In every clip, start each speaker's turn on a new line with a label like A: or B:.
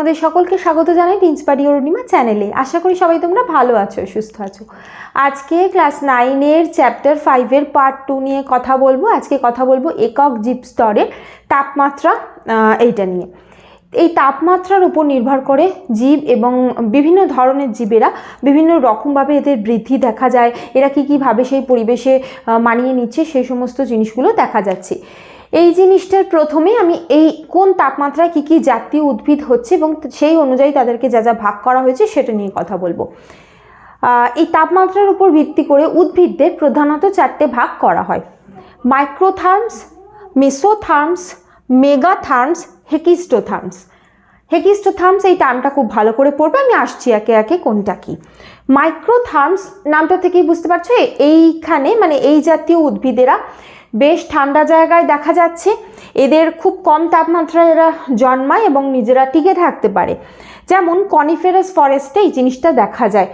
A: তোমাদের সকলকে স্বাগত জানাই টিন্সপারি অরুণিমা চ্যানেলে। আশা করি সবাই তোমরা ভালো আছো, সুস্থ আছো। আজকে ক্লাস নাইনের চ্যাপ্টার ফাইভের পার্ট টু নিয়ে কথা বলব। আজকে কথা বলব একক জীব স্তরের তাপমাত্রা এইটা নিয়ে। এই তাপমাত্রার উপর নির্ভর করে জীব এবং বিভিন্ন ধরনের জীবেরা বিভিন্ন রকমভাবে এদের বৃদ্ধি দেখা যায়। এরা কী কীভাবে সেই পরিবেশে মানিয়ে নিচ্ছে সেই সমস্ত জিনিসগুলো দেখা যাচ্ছে। এই জিনিসটার প্রথমে আমি এই কোন তাপমাত্রায় কী কী জাতীয় উদ্ভিদ হচ্ছে এবং সেই অনুযায়ী তাদেরকে যা যা ভাগ করা হয়েছে সেটা নিয়ে কথা বলব। এই তাপমাত্রার উপর ভিত্তি করে উদ্ভিদদের প্রধানত চারটে ভাগ করা হয়। মাইক্রোথার্মস, মেসোথার্মস, মেগাথার্মস, হেকিস্টোথার্মস। হেকিস্টোথার্মস এই টার্মটা খুব ভালো করে পড়বে, আমি আসছি একে একে কোনটা কি। মাইক্রোথার্মস নামটা থেকেই বুঝতে পারছ? এইখানে মানে এই জাতীয় উদ্ভিদেরা বেশ ঠান্ডা জায়গায় দেখা যাচ্ছে। এদের খুব কম তাপমাত্রায় এরা জন্মায় এবং নিজেরা টিকে থাকতে পারে। যেমন কনিফেরাস ফরেস্টে এই জিনিসটা দেখা যায়।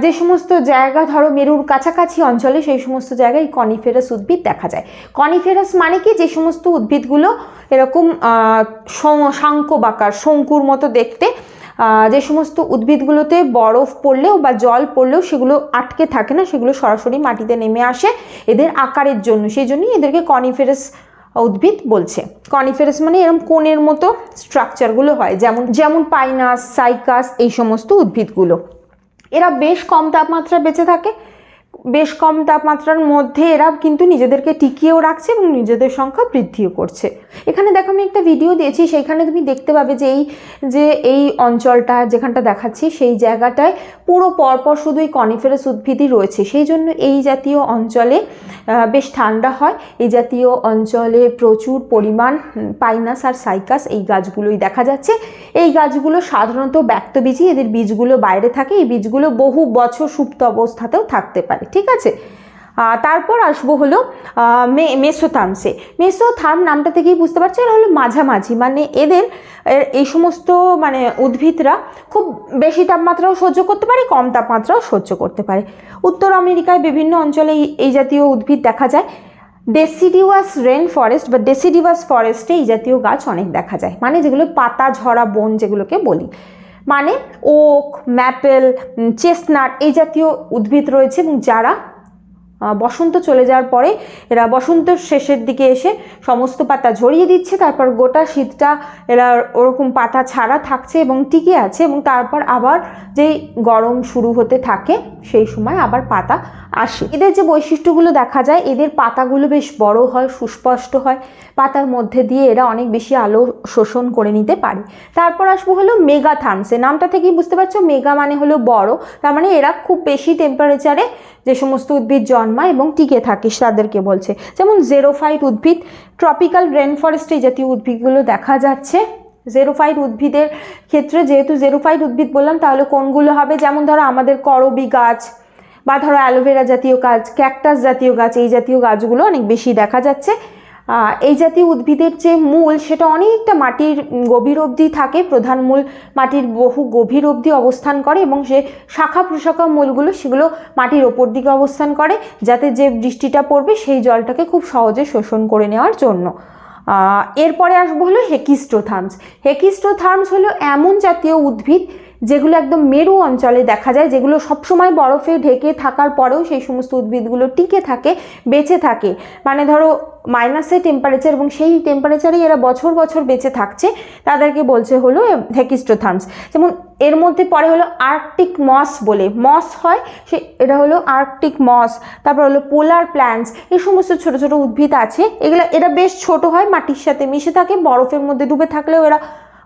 A: যে সমস্ত জায়গা ধরো মেরুর কাছাকাছি অঞ্চলে সেই সমস্ত জায়গায় কনিফেরাস উদ্ভিদ দেখা যায়। কনিফেরাস মানে কি? যে সমস্ত উদ্ভিদগুলো এরকম আহ, শং- শাঙ্কবাকার শঙ্কুর মতো দেখতে যে সমস্ত উদ্ভিদগুলোতে বরফ পড়লেও বা জল পড়লেও সেগুলো আটকে থাকে না, সেগুলো সরাসরি মাটিতে নেমে আসে এদের আকারের জন্য। সেই জন্যই এদেরকে কনিফেরাস উদ্ভিদ বলছে। কনিফেরাস মানে এরকম কোণের মতো স্ট্রাকচারগুলো হয়, যেমন যেমন পাইনাস, সাইকাস এই সমস্ত উদ্ভিদগুলো। এরা বেশ কম তাপমাত্রা বেঁচে থাকে বেশ কম তাপমাত্রার মধ্যে এরা কিন্তু নিজেদেরকে টিকিয়েও রাখছে এবং নিজেদের সংখ্যা বৃদ্ধিও করছে। এখানে দেখো আমি একটা ভিডিও দিয়েছি, সেইখানে তুমি দেখতে পাবে যে এই যে এই অঞ্চলটা যেখানটা দেখাচ্ছি, সেই জায়গাটায় পুরো পরপর শুধু এই কনিফেরাস উদ্ভিদই রয়েছে। সেই জন্য এই জাতীয় অঞ্চলে বেশ ঠান্ডা হয়। এই জাতীয় অঞ্চলে প্রচুর পরিমাণ পাইনাস আর সাইকাস এই গাছগুলোই দেখা যাচ্ছে। এই গাছগুলো সাধারণত ব্যক্তবীজী এদের বীজগুলো বাইরে থাকে। এই বীজগুলো বহু বছর সুপ্ত অবস্থাতেও থাকতে পারে। ঠিক আছে? তারপর আসব হলো মে, মেসোথার্মসে। মেসোথার্ম নামটা থেকেই বুঝতে পারছি, এরা হলো মাঝামাঝি মানে এদের এই সমস্ত মানে উদ্ভিদরা খুব বেশি তাপমাত্রাও সহ্য করতে পারে, কম তাপমাত্রাও সহ্য করতে পারে। উত্তর আমেরিকায় বিভিন্ন অঞ্চলে এই জাতীয় উদ্ভিদ দেখা যায়। ডেসিডিওয়াস রেন ফরেস্ট বা ডেসিডিওয়াস ফরেস্টে এই জাতীয় গাছ অনেক দেখা যায় মানে যেগুলো পাতা, ঝরা, বন যেগুলোকে বলি। মানে ওক ম্যাপেল চেস্টনাট এই জাতীয় উদ্ভিদ রয়েছে এবং যারা বসন্ত চলে যাওয়ার পরে এরা বসন্তের শেষের দিকে এসে সমস্ত পাতা ঝরিয়ে দিচ্ছে, তারপর গোটা শীতটা এরা ওরকম পাতা ছাড়া থাকছে এবং টিকে আছে এবং তারপর আবার যেই গরম শুরু হতে থাকে সেই সময় আবার পাতা আসে। এদের যে বৈশিষ্ট্যগুলো দেখা যায়, এদের পাতাগুলো বেশ বড় হয়, সুস্পষ্ট হয়। পাতার মধ্যে দিয়ে এরা অনেক বেশি আলো শোষণ করে নিতে পারে। তারপর আসব হলো মেগা থার্মসে নামটা থেকেই বুঝতে পারছ, মেগা মানে হলো বড়। তার মানে এরা খুব বেশি টেম্পারেচারে যে সমস্ত উদ্ভিদ জন্মায় এবং টিকে থাকে তাদেরকে বলছে। যেমন জেরোফাইট উদ্ভিদ ট্রপিক্যাল রেন ফরেস্টে জাতীয় উদ্ভিদগুলো দেখা যাচ্ছে। জেরোফাইট উদ্ভিদের ক্ষেত্রে যেহেতু জেরোফাইট উদ্ভিদ বললাম, তাহলে কোনগুলো হবে? যেমন ধরো আমাদের করবি গাছ বা ধরো অ্যালোভেরা জাতীয় গাছ, ক্যাকটাস জাতীয় গাছ, এই জাতীয় গাছগুলো অনেক বেশি দেখা যাচ্ছে। এই জাতীয় উদ্ভিদের যে মূল, সেটা অনেকটা মাটির গভীর অবধি থাকে, প্রধান মূল মাটির বহু গভীর অবধি অবস্থান করে এবং সে শাখা প্রশাখা মূলগুলো সেগুলো মাটির ওপর দিকে অবস্থান করে, যাতে যে বৃষ্টিটা পড়বে সেই জলটাকে খুব সহজে শোষণ করে নেওয়ার জন্য। এরপরে আসব হলো হেকিস্টোথার্মস। হেকিস্টোথার্মস হলো এমন জাতীয় উদ্ভিদ যেগুলো একদম মেরু অঞ্চলে দেখা যায়, যেগুলো সবসময় বরফে ঢেকে থাকার পরেও সেই সমস্ত উদ্ভিদগুলো টিকে থাকে, বেঁচে থাকে। মানে ধরো মাইনাসে টেম্পারেচার এবং সেই টেম্পারেচারেই এরা বছর বছর বেঁচে থাকছে। তাদেরকে বলছে হলো হেকিস্টোথার্মস যেমন এর মধ্যে পরে হলো আর্কটিক মস বলে। মস হয়, সে এটা হলো আর্কটিক মস তারপর হলো পোলার প্ল্যান্টস এই সমস্ত ছোট ছোট উদ্ভিদ আছে। এগুলো, এরা বেশ ছোট হয়, মাটির সাথে মিশে থাকে, বরফের মধ্যে ডুবে থাকলেও এরা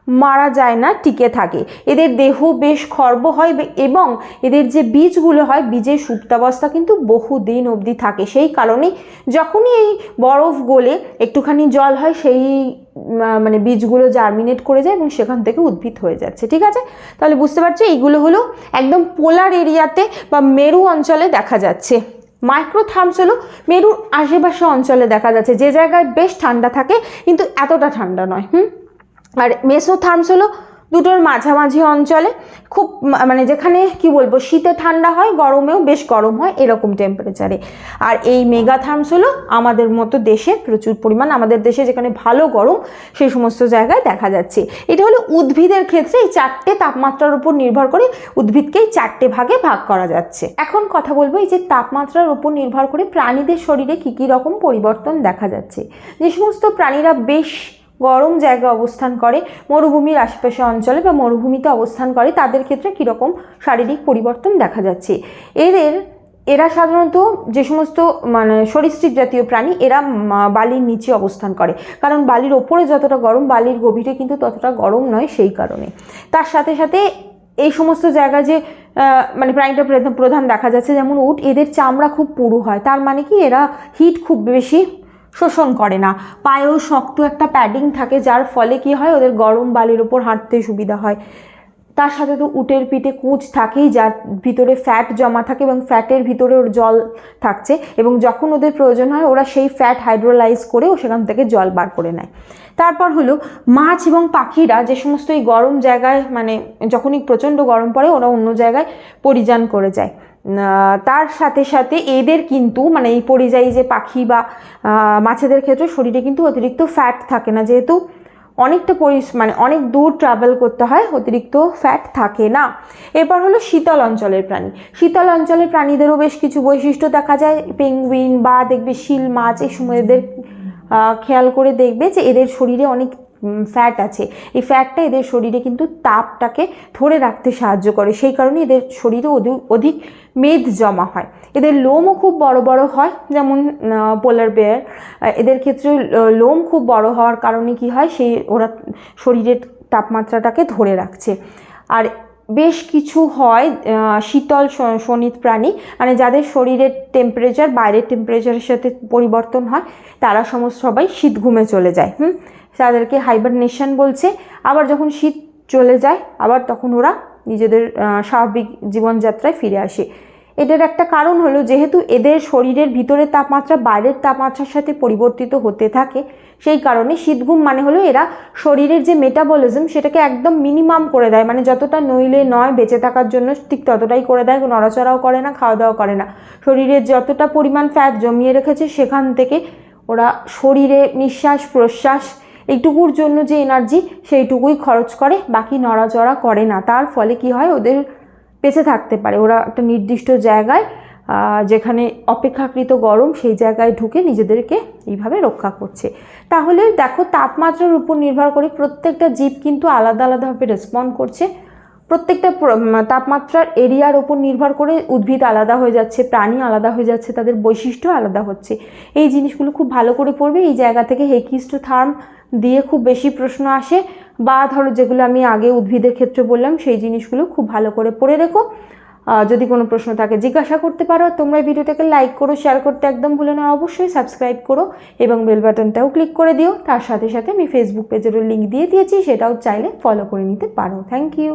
A: মারা যায় না, টিকে থাকে। এদের দেহ বেশ খর্ব হয় এবং এদের যে বীজগুলো হয়, বীজের সুপ্তাবস্থা কিন্তু বহু দিন অবধি থাকে। সেই কারণেই যখনই এই বরফ গলে একটুখানি জল হয়, সেই মানে বীজগুলো জার্মিনেট করে যায় এবং সেখান থেকে উদ্ভিদ হয়ে যাচ্ছে। ঠিক আছে? তাহলে বুঝতে পারছ, এইগুলো হলো একদম পোলার এরিয়াতে বা মেরু অঞ্চলে দেখা যাচ্ছে। মাইক্রোথার্মস হলো মেরুর আশেপাশে অঞ্চলে দেখা যাচ্ছে। যে জায়গায় বেশ ঠান্ডা থাকে, কিন্তু এতটা ঠান্ডা নয়। হুম? আর মেসোথার্মস হলো দুটোর মাঝামাঝি অঞ্চলে খুব মানে যেখানে কি বলব, শীতে ঠান্ডা হয়, গরমেও বেশ গরম হয় এরকম টেম্পারেচারে আর এই মেগাথার্মস হলো আমাদের মতো দেশে প্রচুর পরিমাণ, আমাদের দেশে যেখানে ভালো গরম, সেই সমস্ত জায়গায় দেখা যাচ্ছে। এটা হলো উদ্ভিদের ক্ষেত্রে এই চারটে তাপমাত্রার উপর নির্ভর করে উদ্ভিদকে এই চারটে ভাগে ভাগ করা যাচ্ছে। এখন কথা বলব এই যে তাপমাত্রার উপর নির্ভর করে প্রাণীদের শরীরে কী কী রকম পরিবর্তন দেখা যাচ্ছে। যে সমস্ত প্রাণীরা বেশ গরম জায়গায় অবস্থান করে, মরুভূমির আশেপাশে অঞ্চলে বা মরুভূমিতে অবস্থান করে, তাদের ক্ষেত্রে কীরকম শারীরিক পরিবর্তন দেখা যাচ্ছে? এদের, এরা সাধারণত যে সমস্ত মানে সরীসৃপ জাতীয় প্রাণী, এরা বালির নিচে অবস্থান করে। কারণ বালির ওপরে যতটা গরম, বালির গভীরে কিন্তু ততটা গরম নয় সেই কারণে। তার সাথে সাথে এই সমস্ত জায়গা যে মানে প্রাণীটা প্রধান- প্রধান দেখা যাচ্ছে, যেমন উট, এদের চামড়া খুব পুরু হয়। তার মানে কি, এরা হিট খুব বেশি শোষণ করে না। পায়েও শক্ত একটা প্যাডিং থাকে, যার ফলে কি হয়? ওদের গরম বালির ওপর হাঁটতে সুবিধা হয়। তার সাথে তো উটের পিঠে কুঁচ থাকেই, যার ভিতরে ফ্যাট জমা থাকে এবং ফ্যাটের ভিতরে ওর জল থাকছে এবং যখন ওদের প্রয়োজন হয়, ওরা সেই ফ্যাট হাইড্রোলাইজ করে ও সেখান থেকে জল বার করে নেয়। তারপর হলো মাছ এবং পাখিরা যে সমস্ত এই গরম জায়গায় মানে যখনই প্রচণ্ড গরম পড়ে, ওরা অন্য জায়গায় পরিযান করে যায়। তার সাথে সাথে এদের কিন্তু মানে এই পরিযায়ী যে পাখি বা মাছেদের ক্ষেত্রে শরীরে কিন্তু অতিরিক্ত ফ্যাট থাকে না, যেহেতু অনেকটা পরিস মানে অনেক দূর ট্রাভেল করতে হয়, অতিরিক্ত ফ্যাট থাকে না। এরপর হলো শীতল অঞ্চলের প্রাণী। শীতল অঞ্চলের প্রাণীদেরও বেশ কিছু বৈশিষ্ট্য দেখা যায়। পেঙ্গুইন বা দেখবে শিল মাছ এই সময় এদের খেয়াল করে দেখবে যে এদের শরীরে অনেক ফ্যাট আছে। এই ফ্যাটটা এদের শরীরে কিন্তু তাপটাকে ধরে রাখতে সাহায্য করে। সেই কারণে এদের শরীরে অধিক মেদ জমা হয়। এদের লোমও খুব বড় বড় হয়, যেমন পোলার বেয়ার এদের ক্ষেত্রে লোম খুব বড় হওয়ার কারণে কি হয়, সেই ওরা শরীরের তাপমাত্রাটাকে ধরে রাখছে। আর বেশ কিছু হয় শীতল শ- শোণিত প্রাণী মানে যাদের শরীরের টেম্পারেচার বাইরের টেম্পারেচারের সাথে পরিবর্তন হয়, তারা সমস্ত সবাই শীত ঘুমে চলে যায়, হুম? তাদেরকে হাইবারনেশন বলছে। আবার যখন শীত চলে যায়, আবার তখন ওরা নিজেদের স্বাভাবিক জীবনযাত্রায় ফিরে আসে। এটার একটা কারণ হলো, যেহেতু এদের শরীরের ভিতরের তাপমাত্রা বাইরের তাপমাত্রার সাথে পরিবর্তিত হতে থাকে, সেই কারণে শীতঘুম মানে হলো এরা শরীরের যে মেটাবলিজম সেটাকে একদম মিনিমাম করে দেয়। মানে যতটা নইলে নয়, বেঁচে থাকার জন্য ঠিক ততটাই করে দেয়, নড়াচড়াও করে না খাওয়া দাওয়া করে না। শরীরের যতটা পরিমাণ ফ্যাট জমিয়ে রেখেছে, সেখান থেকে ওরা শরীরে নিঃশ্বাস প্রশ্বাস এইটুকুর জন্য যে এনার্জি সেইটুকুই খরচ করে, বাকি নড়াচড়া করে না। তার ফলে কি হয়, ওদের বেঁচে থাকতে পারে। ওরা একটা নির্দিষ্ট জায়গায় যেখানে অপেক্ষাকৃত গরম, সেই জায়গায় ঢুকে নিজেদেরকে এইভাবে রক্ষা করছে। তাহলে দেখো, তাপমাত্রার উপর নির্ভর করে প্রত্যেকটা জীব কিন্তু আলাদা আলাদাভাবে রেসপন্ড করছে। প্রত্যেকটা তাপমাত্রার এরিয়ার ওপর নির্ভর করে উদ্ভিদ আলাদা হয়ে যাচ্ছে, প্রাণী আলাদা হয়ে যাচ্ছে, তাদের বৈশিষ্ট্য আলাদা হচ্ছে। এই জিনিসগুলো খুব ভালো করে পড়বে। এই জায়গা থেকে হেকিস্ট থার্ম দিয়ে খুব বেশি প্রশ্ন আসে বা ধরো যেগুলো আমি আগে উদ্ভিদের ক্ষেত্রে বললাম, সেই জিনিসগুলো খুব ভালো করে পড়ে রেখো। যদি কোনো প্রশ্ন থাকে জিজ্ঞাসা করতে পারো, তোমরা ভিডিওটাকে লাইক করো শেয়ার করতে একদম ভুলে না, অবশ্যই সাবস্ক্রাইব করো এবং বেল বাটনটাও ক্লিক করে দিও। তার সাথে সাথে আমি ফেসবুক পেজেরও লিঙ্ক দিয়ে দিয়েছি, সেটাও চাইলে ফলো করে নিতে পারো। Thank you